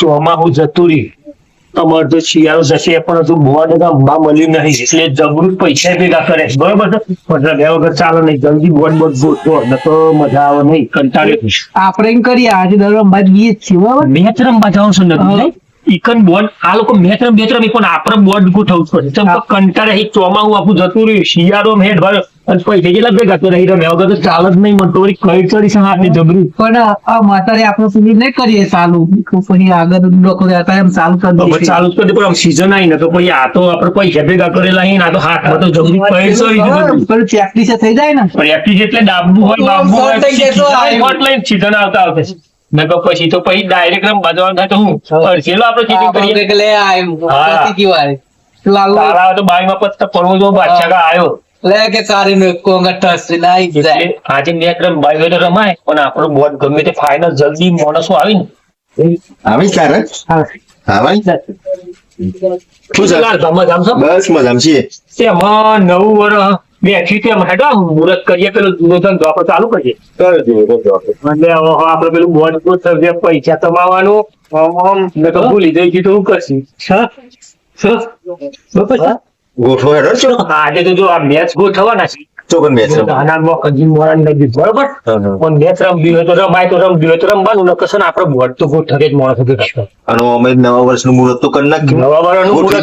ચોમાહું જતું રહ્યું તમારે તો શિયાળો જશે પણ હજુ બોર્ડ બા મળ્યું નહીં. એટલે જબરું પૈસા ભેગા કરે. છે. બરોબર છે? પણ બે વગર ચાલે નહીં. જલ્દી બોર્ડ બોર્ડ ગોઠવો. ન તો મજા આવે નહીં. કંટાળે આપણે એમ કરીએ આજે દર રમવા જઈએ છીએ બરાબર? મેચ રમવા જાઉં છું નથી ઈકન બોર્ડ આ લોકો મેચ રમ મેચ રમી પણ આપણે બોર્ડ ગોઠવું છું કંટાળે ચોમાહું આખું જતું રહ્યું. શિયાળો મેટ ભર્યો અને પૈસા કેટલા ભેગા તો રહી વગર તો ચાલે જ નહીં મને તો કઈ ચડી છે હાથની જબરું? પણ આ માતારે આપણે પેલું નહીં કરીએ ચાલુ. પછી આગળ લોકો હતા એમ ચાલુ કરી દઈએ ચાલુ કરી પણ આમ આવી ને તો પછી આ તો આપણે પૈસા ભેગા કરેલા અહીં આ તો હાથમાં તો જબરું કઈ ચડી છે બધું. પ્રેક્ટિસ થઈ જાય ને. પણ એટલે ડાબુ હોય બાબુ હોય લઈને season આવતા પછી તો પછી ડાયરેક્ટ રમ બાજવાનું થાય તો હું? અડધેલો આપણે cheating કરીએ. લે હા. લાલુ તારા તો બાવીમાં પત્તા પડવો જો બાદશાહ આવ્યો. લે કે સારી નો કોંગા ટસ નાઈ જાય. આજે મેચ રમ બાવી રમાય પણ આપણો બોર્ડ ગમે તે ફાઇનલ જલ્દી માણસો આવી ને આવી સર આમ છો? બસ મજામાં છીએ. તેમાં નવું વર્ષ બેઠી તેમ હેડો આમ મુહૂર્ત કરીએ પેલું દૂરદર્શન આપણે ચાલુ કરીએ. એટલે આપણે પેલું ગોઠવીએ પૈસા કમાવાનું આમ આમ તો ભૂલી જઈ શું કરશું? ગોઠવો હેડો છો આજે તો જો આ મેચ ગોઠવવાના છે. ચોકન મેચ રમવા. નાના મોરાન નદી બરોબર? હા, હા. પણ મેચ રમવી હોય તો રમાય તો રમવી હોય તો રમવાનું ન કશું આપણે બોર્ડ તો ગોઠવે જ માણસો ભેગા અને અમે નવા વર્ષનું મુહૂર્ત તો કરી નાખ્યું. નવા ગોઠવી મુહૂર્ત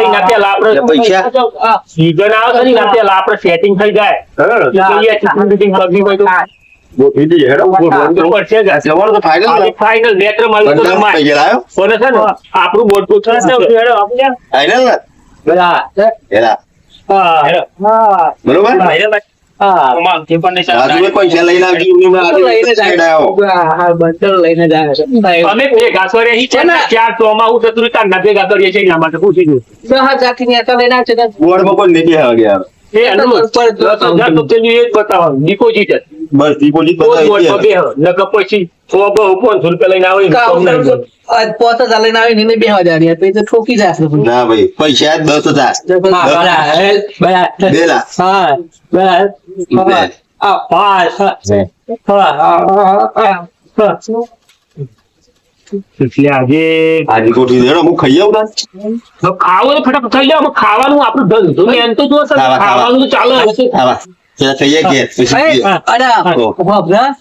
એના પહેલા આપણે પૈસા? season આવે છે એના પહેલા આપણે setting થઈ જાય. કરવી હોય તો આપણું હેડો. બરોબર પૈસા લઈને આવજો એમને આજે હેડાયો. અમે ભેગા કરીએ છીએ છે ને ચાર ચોમાહું થતું રહ્યું તારના ભેગા કરીએ છીએ એના માટે પૂછી દઉં બોર્ડમાં કોઈ નથી આવે યાર. એ એનું દસ હજાર રૂપિયાનું એ જ બતાવવાનું ડિપોઝિટ જ બસ deposit કોઈ બતાવી બોર્ડમાં દઈએ. બે નકર પછી સો બહુ પાંચસો રૂપિયા લઈને આવે ને કમ નહીં બોલ. ઠોકી જશે ના ભાઈ પૈસા દસ હજાર બે લાખ બે. આજે આજે ગોઠવી દે હું ખાઈ આવું. ખાવું તો ફટાફટ થઈ જાય ખાવાનું આપણું ધંધો ને એમ તો જો. ખાવાનું તો ચાલે પછી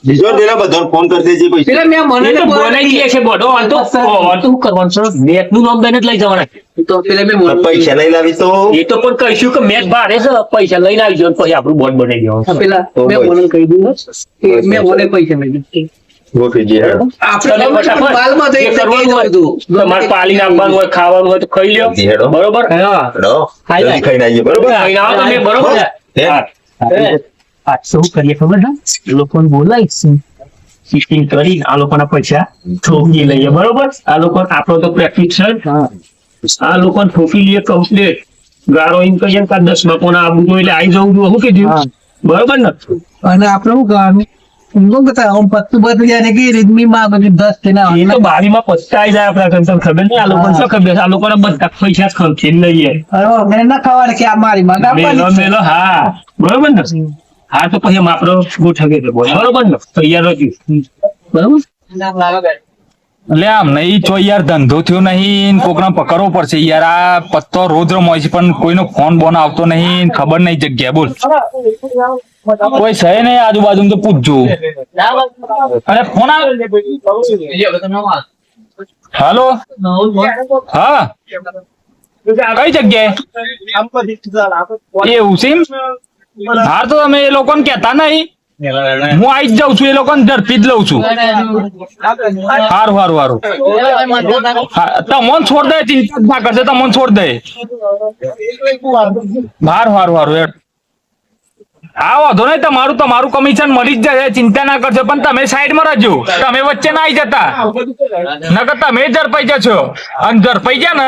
બીજો ફોન કરી દેજે પૈસા. એ તો બનાઈ દઈએ છે બધો આ તો આ કરવાનું છે? મેચનું નામ દઈને જ લઈ જવાના. પૈસા લાવી તો? એ તો પણ કહીશું કે મેચ ભારે છે પૈસા લઈને આવી જાઓ પછી આપણું બોર્ડ બનાવી દેવાનું પેલા મેં મને કહી દીધું કે મેં મને પૈસા દીધું. પાલી નાખવાનું હોય ખાવાનું હોય તો ખાઈ લ્યો. બરોબર? બરોબર? આવો. આ શું કરીએ ખબર છે? લોકોને બોલાવીશું સિસ્ટિંગ કરી આ લોકોના પૈસા ઠોકી લઈએ બરોબર? આ લોકો આપણો તો પ્રેક્ટિસ છે. આ લોકોને ઠોકી લઈએ કમ્પ્લીટ ગાળો એમ કહીએ ને દસ બાપોના આબુ જોઈએ એટલે આવી જવું જોઈએ શું કીધું? બરોબર ને? અને આપણે શું કરવાનું? બતા પત્તું કે માં બધું દસ એ તો જાય આપણા તમને ખબર નહીં? આ લોકો શું ખબર? આ લોકોના બધા પૈસા જ ખર્ચી લઈએ અરે ના ખબર કે આ મારી માં મેલો મેલો હા. બરોબર ને? હા તો પછી આપણો ગોઠવી દે બરોબર ને? તૈયાર રહ્યું બરોબર? એટલે આમ નહીં જો યાર ધંધો થયો નહીં કોકને પકડવો પડશે યાર. આ પત્તો રોજ રમો છે પણ કોઈનો ફોન બોન આવતો નહીં ખબર નહીં જગ્યા બોલ. કોઈ છે નહીં આજુબાજુ તો પૂછજો. અરે ફોન હાલો. હા. કઈ જગ્યાએ? એવું છે એમ? હા તો તમે એ લોકોને કેતા નહીં. હું આવી જ જાઉં છું, એ લોકોને ઝડપી જ લઉં છું. સારું સારું સારું તમોન છોડ દે, ચિંતા ના કરશે તમોન છોડ દે. હારું હારું હારું હા, વાંધો નહીં, તમારું તમારું કમિશન મળી જ જશે ચિંતા ના કરશો પણ તમે સાઈડમાં રહેજો. તમે વચ્ચે ના આવી જતા. નકર તમે ઝડપાઈ જશો. અને ઝડપાઈ ગયા ને,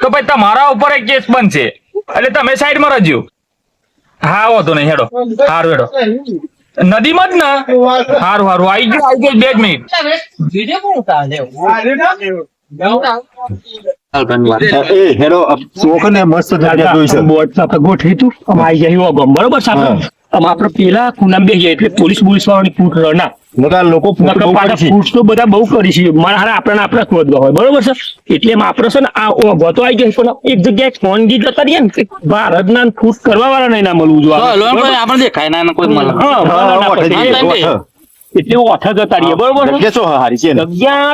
તો પછી તમારા ઉપર એક કેસ બનશે. એટલે તમે સાઈડમાં રહેજો. હા, વાંધો નહીં, હેડો. હારું, હેડો. નદીમાં જ ને? હારું હારું. આવી ગયું આવી ગયો બે જ મિનિટ. એ હેડો ચોક ને મસ્ત જગ્યા જોઈશું છે. બોર્ડ સાથે ગોઠવી તું અમે આવી જાય ગમ બરોબર હા. આપણે પેલા ખૂણામાં બેસીએ એટલે પોલીસ પોલીસ વાળાની ફૂટ ના નકર લોકો ફોટો તો બધા બહુ કરી છે. મારા હારા આપણા આપણા શોધવા હોય. બરોબર છે? એટલે એમ આપણે છે ને આ ઊભો તો આવી ગયો પણ એક જગ્યાએ ફોન ગી જતા રહીએ ને કે ભારતના ફૂટ કરવા વાળા નહીં ના મળવું જોઈએ. આપણે દેખાય ના કોઈ મળે. હા, ના ઓઠે. એટલે ઓઠા જતા રહીએ. બરોબર છે? જગ્યા હારી ને.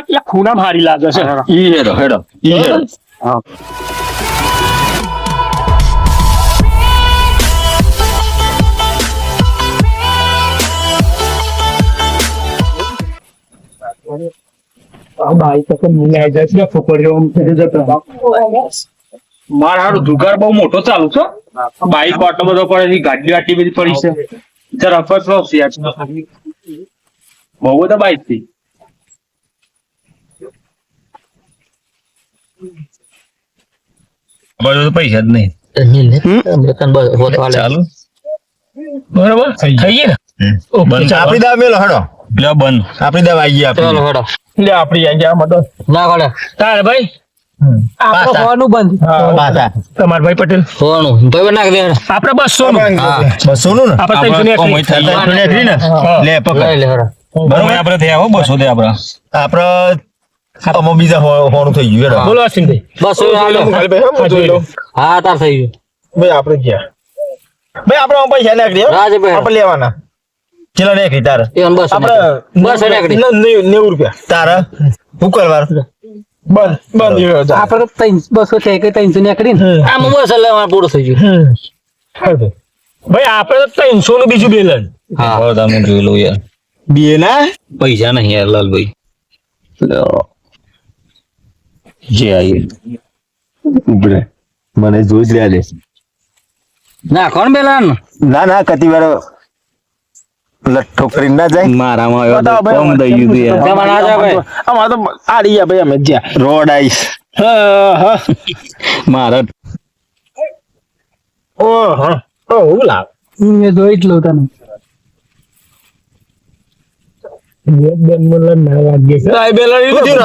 પેલા ખૂણા ભારી લાગે છે. ઈ હેડો હેડો. ઈ હેડો. આ બાઈ તો મિલાઈ જાય છે આમ થઈ જતા મારા હારું જુગાર બહુ મોટો ચાલુ છે બાઈક ઓટો બધો પડે છે ગાડી આટલી બધી પડી છે. જરા ફરો યાર. બહુ બધા બાઈકથી બધું તો પૈસા જ નહીં. ચાલુ બરોબર? થઈ ગયા બંધ ચાલો. મેલો હેડો. લ્યો બન આપણી દવા આવી ગયા ચાલો હડો. લે આપણી આઈ ગયા મદદ ના પડે તારે ભાઈ? આપણે હોવાનું બંધ. પાછા. તમાર ભાઈ પટેલ. હોવાનું. ભાઈ નાખ દે આપણે બસો નું. બસો નું ને? આપણે ત્રણસો ને ત્રણસો ને એકવીસ ને? હા. લે પકડ. લે હેડો. બરોબર? આપણે થયા હો બસો દે આપડા આપડે આમાં બીજા હો- થઈ ગયું બોલો અશ્વિનભાઈ બસ હા, જોઈ લો. હા તાર થઈ ગયું. ભાઈ આપણે ગયા. ભાઈ આપણે પૈસા નાખી દે રાજભાઈ આપણે લેવાના. ચલો નાખી તારે. એ બસ નેવું રૂપિયા. તારે? કરવાનું બંધ બંધ આપણે બસો છે કે ત્રણસો ને આમ બસ એટલે પૂરું થઈ ગયું. ભાઈ આપણે તો ત્રણસો નું બીજું બેલન હા. તમે જોઈ લો યાર. બે ના? પૈસા નહીં યાર લાલભાઈ. જે આવી ઉભરે. મને જોઈ જ રહ્યા છે. ના કોણ બેલા ના ના કતી વાર લઠ્ઠો કરી ના જાય? મારામાં આવ્યો તો કોમ દઈ ગયું યાર ના જાય ભાઈ. અમારે તો આડી ગયા ભાઈ અમે જ્યાં. રોડ આઈસ. મારા લાવ? જોઈ જ લઉં તને.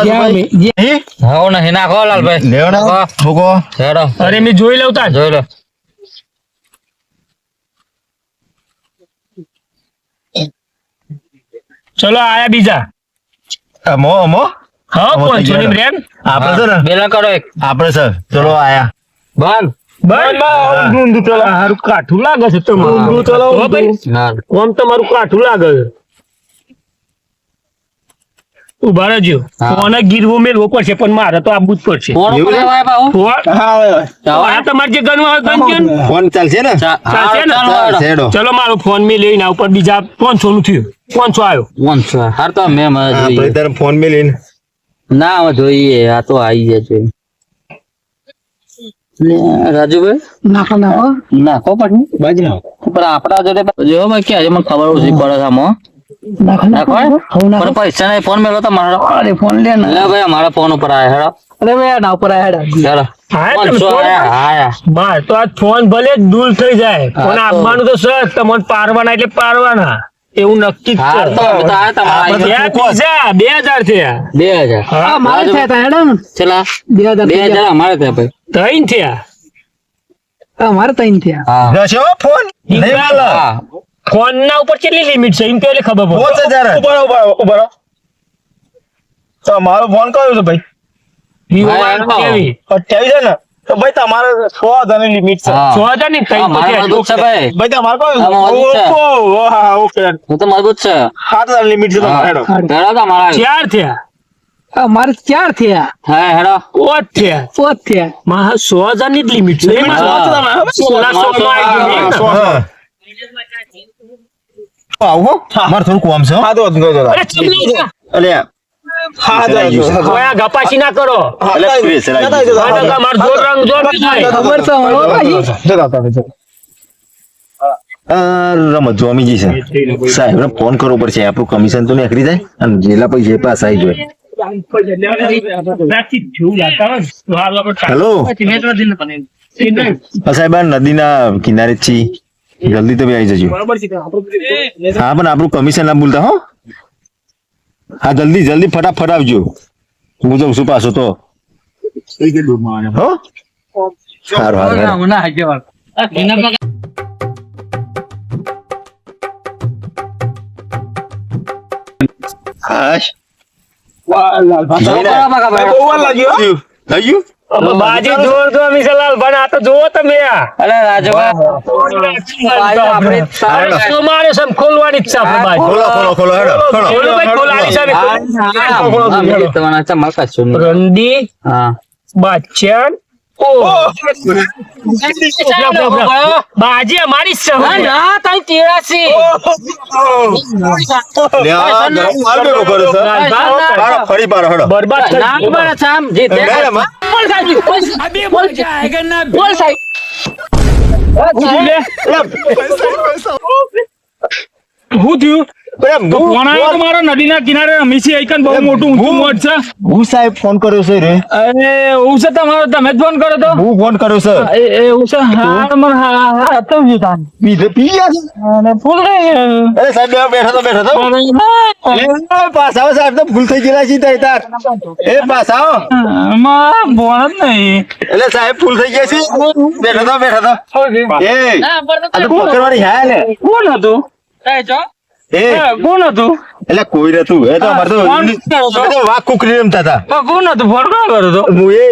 જ્યાં- હા? લેવો ના હા. ભૂકો. હેડો. અરે મેં જોઈ લઉં જોઈ લો. ચલો આયા બીજા. અમો અમો? હા પાંચસો ની બ્રેન આપણે છે ને? બેલા કરો એક. આપણે સર ચલો આયા. બંધ. બસ ચલો હારું કાઠું લાગે છે તમારું. ચલો ભાઈ ના. તમારું કાઠું લાગે છે. ઊભા રહેજો. ફોન ગીરવો મેળવો પડશે પણ મારે તો આપવું જ પડશે ફોન ઉપર લેવાય બાહુ ફોન? આ તમારે જે ગણવા હોય ફોન ચાલશે ને? ચાલશે ને? ચાલો મારો ફોન મેં લઈને ઉપર બીજા પાંચસો નું થયું. પાંચસો આવ્યો. ફોન હાર તો મેં આપણે જોઈએ. ફોન મેં લઈને. ના જોઈએ. આ તો આવી જાય છે. રાજુભાઈ? નાખો નાખો. નાખો પાછી બાજ ના પણ આપડા જોડે જો ભાઈ ક્યાં છે? મને ખબર ઓછી પડે આમાં. નાખો નાખો હું નાખો. પૈસા નહીં ફોન મેળવો તો મારો અરે ફોન લે ને. લે ભાઈ અમારા ફોન ઉપર આયા હેડો. અરે ભાઈ ના ઉપર આયા હેડા. ચાલો ફોન- બાર તો આ ફોન ભલે દૂર થઈ જાય હા, આપવાનું તો સર તમને પારવાના એટલે પારવાના એવું નક્કી બે હજાર થયા. બે હજાર. હા મારે થયા તા હેડા ચલા બે હજાર બે હજાર અમારે ત્યાં ભાઈ. ત્રણ થયા. હા, ત્રણ થયા. ફોન. ફોન ના ઉપર કેટલી લિમિટ છે? એમ કે ખબર પડે. પાંચ હજાર ઊભા રહો, ઊભા રહો, ઊભા. તમારો ફોન કયો છે ભાઈ? વિવો અઠ્યાવીસ છે ને? તો ભાઈ તમારે લિમિટ છે. હજાર ભાઈ. ભાઈ તમારે કયો ઓકે હું તો મજબૂત છે. સાત હજાર લિમિટ છે તમારે હેડો. હેડો તમારા. ચાર થયા? હા, મારે ચાર થયા. હા હેડો. પાંચ થયા? પાંચ થયા. માં સો હજારની જ લિમિટ છે. સોળા સો માં આવી ગયું. આવો. મારે થોડું કોમ છે હો. અરે ચમલી છે. અલ્યા. કોઈ આ ગપાસી ના કરો. અલ્યા, pressure આવી ગયું. આ ટકા મારો જોર રંગ જોર થાય. ખબર છે હો ભાઈ. અ, રમત જોમી છે. સાહેબ ફોન કરવો પડશે. આપણું કમિશન તો નીકળી જાય અને જેટલા પૈસા પાસ આવી જાય. તો હેલો. આ સાહેબ નદીના કિનારે છીએ. જલ્દી તમે આવી જજો. બરાબર છે હા પણ આપણું કમિશન ના ભૂલતા હો. હા જલ્દી જલ્દી ફટાફટ આવજો. હું જઉં છું પાછો તો. હો? સારું સારું હાશ. વાહ લાલ ભાઈ. બહુ લાગ્યો. થયું બાજી જોર જો મિસલાલ પણ આ તો જોવો તમે આ. અરે રાજભાઈ આપણે મારે સમ ખોલવાની ઈચ્છા છે બાજી. ખોલો ખોલો ખોલો હેડો ખોલો ખોલો. ભાઈ, ખોલાની ને. તમારા ચમલ કશું. રંદી હા. બચ્ચન બાજી અમારી બરબાદ ના. બોલ સાહેબ, સાહેબ, બોલ સાહેબ. બોલ સાહેબ. હું થયું મારો નદીના કિનારે રમી છે બહુ મોટું ઊંચું મોટ છે. હું સાહેબ ફોન કર્યો છે રે. અરે હું છે તમારો? તમે જ ફોન કર્યો તો? હું ફોન કર્યો છે. એ- છે? હા મને હા હા તો જ હતા. પી પી ગયા અને ફૂલ રહી અરે સાહેબ બે તો બેઠા તો. એ પાસ આવો સાહેબ તો ભૂલ થઈ ગયેલા છે તારી તાર એ પાસ આવો. આમાં જ નહીં. એટલે સાહેબ ભૂલ થઈ ગયા છે? બેઠો તો બેઠા તો. એ આ તો પકડવાની હા ને? કોણ હતું? એ જો. કોણ હતું? એટલે કોઈ નતું. એ તો અમારે તો ફોન કર્યો તો. અમે તો વાઘ કુકરી રમતા હતા કોણ હતું? ફોન કોણ કર્યો હતો? હું એ.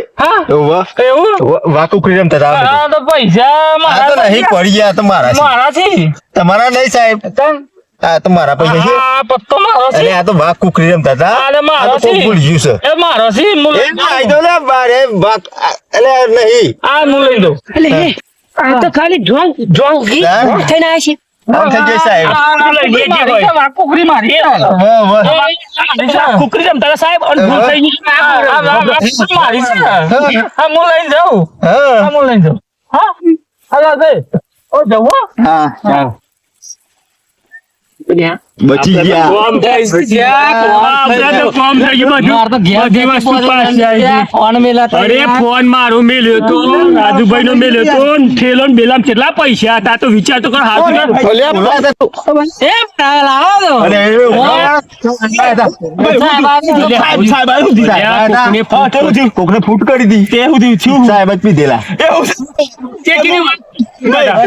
એવું? વાઘ કુકરી રમતા હતા તો. પૈસા આ તો નહીં પડી ગયા તો મારા મારા છે તમારા નહીં સાહેબ. આ તો મારા પૈસા છે. આ પત્તો મારો અને છે આ તો વાઘ કુકરી રમતા હતા અરે મારો આ તો કોક છે. ભૂલી ગયું છે. એ મારો છે હું એ ભાઈ તો લે બારે વાઘ આ- નહીં. આ મુ લઈ દઉં આ તો ખાલી જોંગ જોંગ ગી થઈને આવ્યા છે સાહેબ. કુકરી અને ભૂલ થઈ ગઈ. મારી છે. હા. હું. લઈને જાઉં. હા. હા હું લઈને જાઉં. હા? હા જવું હા, ચાલો. બચી ગયા. કોમ થઈ ગયા કોમ થઈ ગયું મારે તો ઘેર બધી વસ્તુ પોતે પાછી ફોન મેલા અરે ફોન મારો મેલ્યો તો રાજુભાઈ નો મેલ્યો તો ઠેલો ને બેલામ કેટલા પૈસા હતા તો વિચાર તો કર હાથ એ લાવો તો. સાહેબ, કોકને ફૂટ કરી દી. તે સુધી થયું સાહેબ જ પીધેલા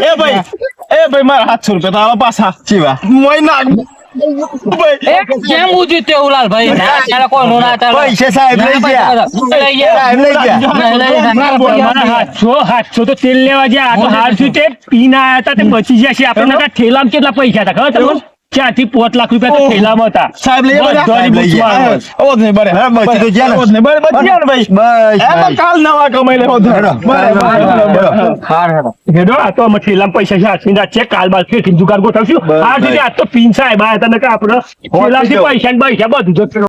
એ ભાઈ એ ભાઈ મારા સાતસો રૂપિયા તો આવા પાછા. ચીવા એ કેમ ઊંચું તેવું લાલભાઈ? ના ચાલે, કોઈનું ના ચાલે. પૈસા સાહેબ લઈ ગયા. સાહેબ લઈ તો તેલ લેવા ગયા. આ તો હાર શું તે પીના આયા હતા તે બચી ગયા છે. આપણે કેટલા પૈસા હતા ખબર તમને? ચારથી પોત લાખ રૂપિયા તો ઠેલામાં હતા સાહેબ લઈ ગયા બધાની સાહેબ લઈ ગયા. બુથમાં. ઓ જ નહીં બરે હા, બચી તો ગયા ને. નહીં બરે બચી ગયા ભાઈ બસ. કાલ નવા કમાઈ લેવો હોત. હેડો, આ તો અમે ઠેલામાં પૈસા છે હાથની છે કાલ બાદ ફેરથી દુકાન ગોઠવશું આ સુધી આ આજ તો પીન સાહેબ આ હતા નકર આપણે ઠેલાથી પૈસા ને પૈસા બધું જતું.